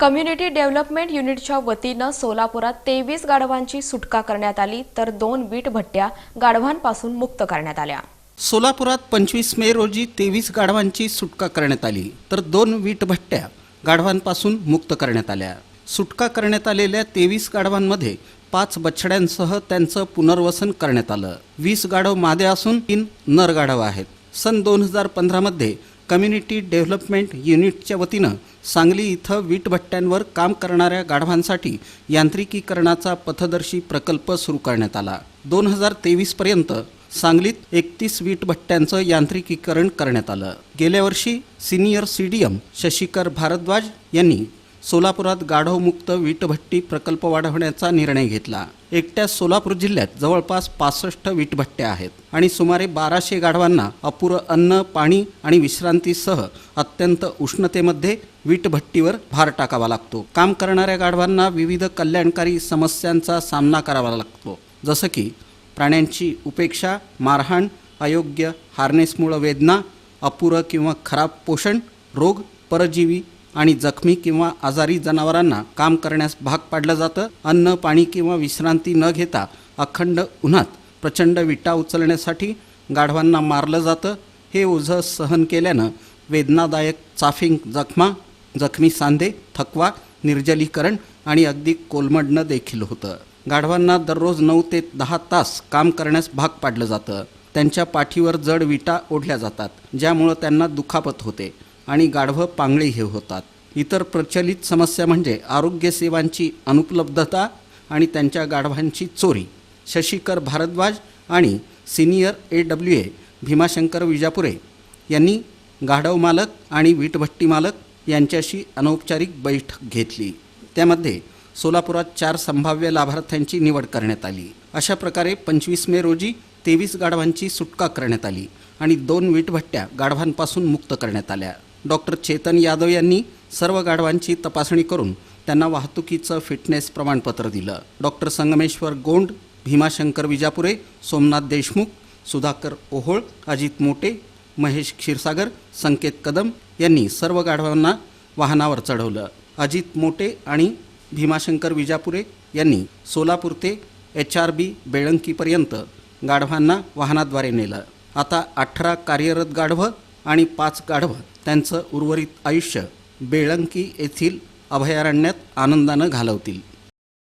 Community development युनिटच्या वतीनं सोलापुरात तेवीस गाढवांची सुटका करण्यात आली तर दोन वीट भट्ट्या गाढवांपासून मुक्त करण्यात आल्या. सोलापुरात पंचवीस मे रोजी तेवीस गाढवांची सुटका करण्यात आली तर दोन वीट भट्ट्या गाढवांपासून मुक्त करण्यात आल्या. सुटका करण्यात आलेल्या तेवीस गाढवांमध्ये पाच बछड्यांसह त्यांचं पुनर्वसन करण्यात आलं. वीस गाढव मादे असून तीन नर गाढव आहेत. सन दोन हजार पंधरामध्ये कम्युनिटी डेव्हलपमेंट युनिटच्या वतीनं सांगली इथं वीटभट्ट्यांवर काम करणाऱ्या गाढवांसाठी यांत्रिकीकरणाचा पथदर्शी प्रकल्प सुरू करण्यात आला. दोन हजार तेवीसपर्यंत सांगलीत एकतीस वीटभट्ट्यांचं यांत्रिकीकरण करण्यात आलं. गेल्या वर्षी senior C D M Shashikar Bharadwaj यांनी सोलापुरात गाढवमुक्त वीटभट्टी प्रकल्प वाढवण्याचा निर्णय घेतला. एकट्या सोलापूर जिल्ह्यात जवळपास पासष्ट वीटभट्ट्या आहेत आणि सुमारे बाराशे गाढवांना अपुरं अन्न पाणी आणि विश्रांतीसह अत्यंत उष्णतेमध्ये वीटभट्टीवर भार टाकावा लागतो. काम करणाऱ्या गाढवांना विविध कल्याणकारी समस्यांचा सामना करावा लागतो. जसं की प्राण्यांची उपेक्षा मारहाण अयोग्य हार्नेसमुळं वेदना अपुरं किंवा खराब पोषण रोग परजीवी आणि जखमी किंवा आजारी जनावरांना काम करण्यास भाग पाडलं जातं. अन्न पाणी किंवा विश्रांती न घेता अखंड उन्हात प्रचंड विटा उचलण्यासाठी गाढवांना मारलं जातं. हे ओझं सहन केल्यानं वेदनादायक चाफिंग जखमा जखमी सांधे थकवा निर्जलीकरण आणि अगदी कोलमडणं देखील होतं. गाढवांना दररोज नऊ ते दहा तास काम करण्यास भाग पाडलं जातं. त्यांच्या पाठीवर जड विटा ओढल्या जातात ज्यामुळं त्यांना दुखापत होते. आणि गाढवं पांगळी हे होतात. इतर प्रचलित समस्या म्हणजे आरोग्यसेवांची अनुपलब्धता आणि त्यांच्या गाढवांची चोरी. शशिकर भारद्वाज आणि senior A W A Bhimashankar Vijapure यांनी गाढव मालक आणि वीटभट्टी मालक यांच्याशी अनौपचारिक बैठक घेतली. त्यामध्ये सोलापुरात चार संभाव्य लाभार्थ्यांची निवड करण्यात आली. अशा प्रकारे पंचवीस मे रोजी तेवीस गाढवांची सुटका करण्यात आली आणि दोन वीटभट्ट्या गाढवांपासून मुक्त करण्यात आल्या. डॉक्टर चेतन यादव यांनी सर्व गाढवांची तपासणी करून त्यांना वाहतुकीचं फिटनेस प्रमाणपत्र दिलं. डॉक्टर संगमेश्वर गोंड भीमाशंकर विजापुरे सोमनाथ देशमुख सुधाकर ओहोळ अजित मोटे महेश क्षीरसागर संकेत कदम यांनी सर्व गाढवांना वाहनावर चढवलं. अजित मोटे आणि भीमाशंकर विजापुरे यांनी सोलापूर ते एच आर बी बेळंकीपर्यंत गाढवांना वाहनाद्वारे नेलं. आता अठरा कार्यरत गाढवं आणि पाच गाढवं त्यांचं उर्वरित आयुष्य बेळंकी येथील अभयारण्यात आनंदानं घालवतील.